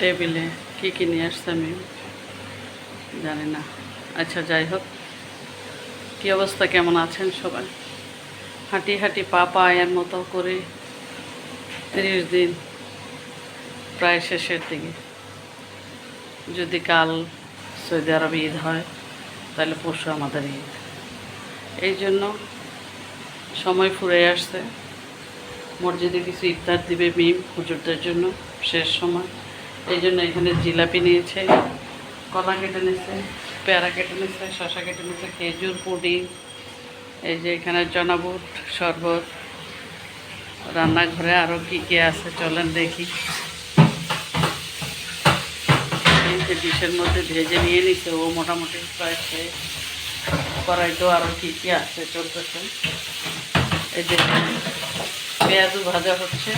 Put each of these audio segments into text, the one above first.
টেবিলে কী কী নিয়ে আসছে আমি জানি না। আচ্ছা যাই হোক। কী অবস্থা? কেমন আছেন সবাই? হাঁটি হাঁটি পা পায়ের মতো করে তিরিশ দিন প্রায় শেষের দিকে। যদি কাল সৌদি আরবে ঈদ হয়, তাহলে পরশু আমাদের ঈদ। এই জন্য সময় ফুরে আসছে। মসজিদে কিছু ইফতার দিবে মিম হুজুরদের জন্য, শেষ সময়। এই জন্য এখানে জিলাপি নিয়েছে, কলা কেটে নিয়েছে, পেয়ারা কেটে নিয়েছে শশা কেটে নিয়েছে, খেজুর পুডিং এই যে এখানে জনাবুট শরবত। রান্নাঘরে আরও কী কী আছে চলেন দেখি। যে ডিশের মধ্যে ভেজে নিয়ে নিছে, ও মোটামুটি শেষ। কড়াইতেও আরও কী কী আছে চলতেছে। এই যে পেঁয়াজু ভাজা হচ্ছে।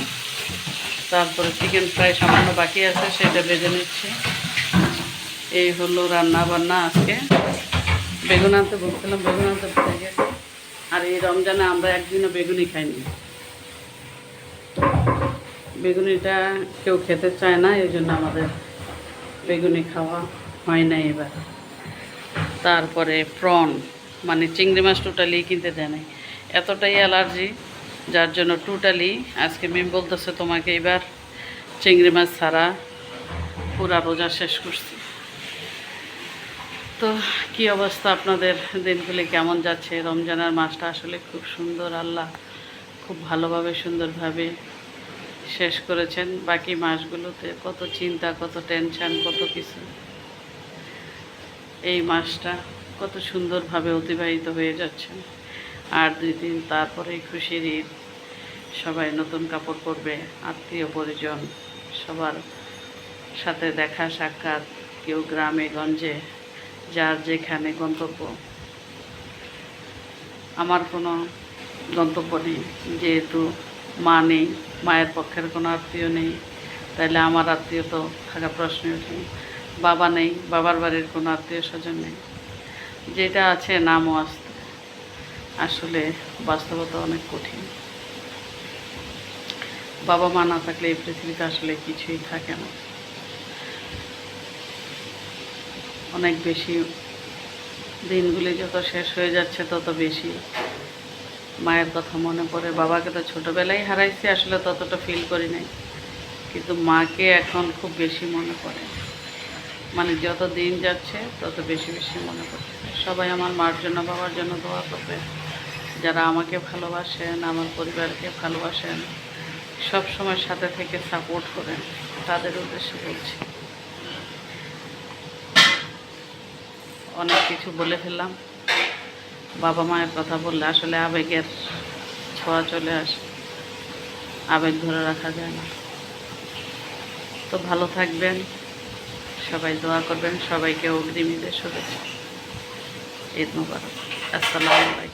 তারপরে চিকেন ফ্রাই সামান্য বাকি আছে, সেটা ভেজে নিচ্ছে। এই হলো রান্না বান্না আজকে। বেগুন আনতে বলছিলাম, বেগুন আনতে ভুলে গেছে। আর এই রমজানে আমরা একদিনও বেগুনি খাইনি। বেগুনিটা কেউ খেতে চায় না, এই জন্য আমাদের বেগুনি খাওয়া হয় না এবার। তারপরে প্রন মানে চিংড়ি মাছ টোটালি কিনতে দেয় নাই। এতটাই অ্যালার্জি। যার জন্য টোটালি আজকে মিম বলতেছে তোমাকে এবার চিংড়ি মাছ ছাড়া পুরা রোজা শেষ করছি। তো কি অবস্থা আপনাদের? দিনগুলি কেমন যাচ্ছে? রমজানের মাসটা আসলে খুব সুন্দর, আল্লাহ খুব ভালোভাবে সুন্দরভাবে শেষ করেছেন। বাকি মাসগুলোতে কত চিন্তা, কত টেনশন কত কিছু। এই মাসটা কত সুন্দরভাবে অতিবাহিত হয়ে যাচ্ছে। আর দুই দিন তারপরেই খুশির ঈদ। সবাই নতুন কাপড় পরবে, আত্মীয় পরিজন, সবার সাথে দেখা সাক্ষাৎ, কেউ গ্রামে, গঞ্জে, যার যেখানে গন্তব্য। আমার কোনো গন্তব্য নেই, যেহেতু মা নেই, মায়ের পক্ষের কোনো আত্মীয় নেই তাহলে আমার আত্মীয় তো থাকা প্রশ্নই ওঠে বাবা নেই, বাবার বাড়ির কোনো আত্মীয় স্বজন নেই। যেটা আছে নামও আসতে আসলে বাস্তবতা অনেক কঠিন। বাবা মা না থাকলে এই পৃথিবীতে আসলে কিছুই থাকে না। অনেক বেশি দিনগুলি যত শেষ হয়ে যাচ্ছে, তত বেশি মায়ের কথা মনে পড়ে। বাবাকে তো ছোটোবেলায় হারাইছি, আসলে ততটা ফিল করি নাই। কিন্তু মাকে এখন খুব বেশি মনে পড়ে। মানে যত দিন যাচ্ছে, তত বেশি বেশি মনে পড়ছে সবাই আমার মার জন্য, বাবার জন্য দোয়া করবে। যারা আমাকে ভালোবাসেন, আমার পরিবারকে ভালোবাসেন, সব সময় সাথে থেকে সাপোর্ট করেন, তাদের উদ্দেশ্যে বলছি। অনেক কিছু বলে ফেললাম। বাবা মায়ের কথা বললে আসলে আবেগের ছোঁয়া চলে আসে। আবেগ ধরে রাখা যায় না। তো ভালো থাকবেন। সবাই দোয়া করবেন। সবাইকে অগ্রিমীদের শুভেচ্ছা। ঈদ মুবারক। আসসালামু আলাইকুম।